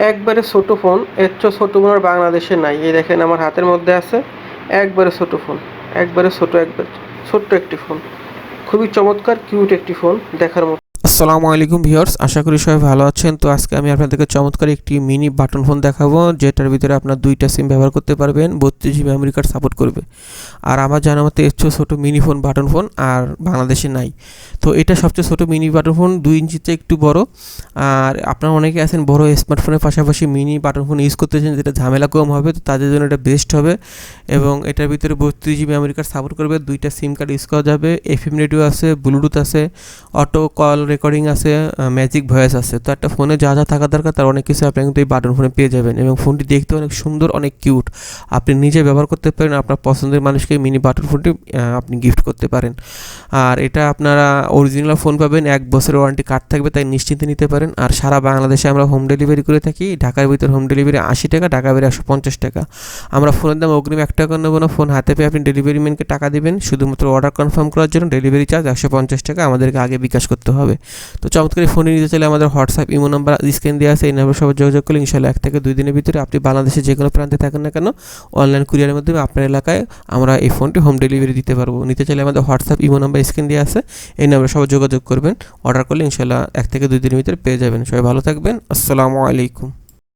একবারে ছোটো ফোন, এর চেয়ে ছোটো ফোন আর বাংলাদেশে নাই। এই দেখেন আমার হাতের মধ্যে আছে, একবারে ছোটো ফোন, একবারে ছোটো, একবার ছোট্ট একটি ফোন। খুবই চমৎকার কিউট একটি ফোন, দেখার মতো। আসসালামু আলাইকুম ভিউয়ার্স, আশা করি সবাই ভালো আছেন। তো আজকে আমি আপনাদেরকে চমৎকার একটি মিনি বাটন ফোন দেখাবো, যেটার ভিতরে আপনার দুইটা সিম ব্যবহার করতে পারবেন, বত্রিশ জিবি মেমোরি কার্ড সাপোর্ট করবে। আর আমার জানা মতে, এর ছোটো মিনি ফোন বাটন ফোন আর বাংলাদেশে নাই। তো এটা সবচেয়ে ছোটো মিনি বাটন ফোন, দুই ইঞ্চিতে একটু বড়। আর আপনারা অনেকে আছেন বড় স্মার্টফোনের পাশাপাশি মিনি বাটন ফোন ইউজ করতে করতেছেন, যেটা ঝামেলা কম হবে, তো তাদের জন্য এটা বেস্ট হবে। এবং এটার ভিতরে বত্রিশ জিবি মেমোরি কার্ড সাপোর্ট করবে, দুইটা সিম কার্ড ইউজ করা যাবে এফএম রেডিও আছে ব্লুটুথ আছে অটো কল রেকর্ডিং আছে ম্যাজিক ভয়েস আছে, তো একটা ফোনে যা যা থাকা দরকার তার অনেক কিছু আপনি কিন্তু এই বাটন ফোনে পেয়ে যাবেন এবং ফোনটি দেখতে অনেক সুন্দর, অনেক কিউট আপনি নিজে ব্যবহার করতে পারেন, আপনার পছন্দের মানুষকে মিনি বাটন ফোনটি আপনি গিফট করতে পারেন। আর এটা আপনারা অরিজিনাল ফোন পাবেন, এক বছরের ওয়ারেন্টি কার্ড থাকবে, তাই নিশ্চিন্তে নিতে পারেন। আর সারা বাংলাদেশে আমরা হোম ডেলিভারি করে থাকি, ঢাকার ভিতর হোম ডেলিভারি আশি টাকা ঢাকা বাইরে একশো পঞ্চাশ টাকা। আমরা ফোনের দাম অগ্রিম এক টাকা নেব না ফোন হাতে পেয়ে আপনি ডেলিভারি ম্যানকে টাকা দেবেন, শুধুমাত্র অর্ডার কনফার্ম করার জন্য ডেলিভারি চার্জ একশো পঞ্চাশ টাকা আমাদেরকে আগে বিকাশ করতে হবে। তো চমৎকার ফোনে নিতে চাইলে আমাদের হোয়াটসঅ্যাপ, ইমো নাম্বার স্ক্রিন দেওয়া আছে, এই নাম্বার সবাই যোগাযোগ করলে ইনশাল্লাহ এক থেকে দুই দিনের ভিতরে আপনি বাংলাদেশে যে কোনো প্রান্তে থাকেন না কেন, অনলাইন কুরিয়ারের মাধ্যমে আপনার এলাকায় আমরা এই ফোনটি হোম ডেলিভারি দিতে পারব। নিতে চাইলে আমাদের হোয়াটসঅ্যাপ, ইমো নাম্বার, স্ক্রিন দেওয়া আছে, এই নাম্বারে সবাই যোগাযোগ করবেন। অর্ডার করলে ইনশাল্লাহ এক থেকে দুই দিনের ভিতরে পেয়ে যাবেন। সবাই ভালো থাকবেন। আসসালামু আলাইকুম।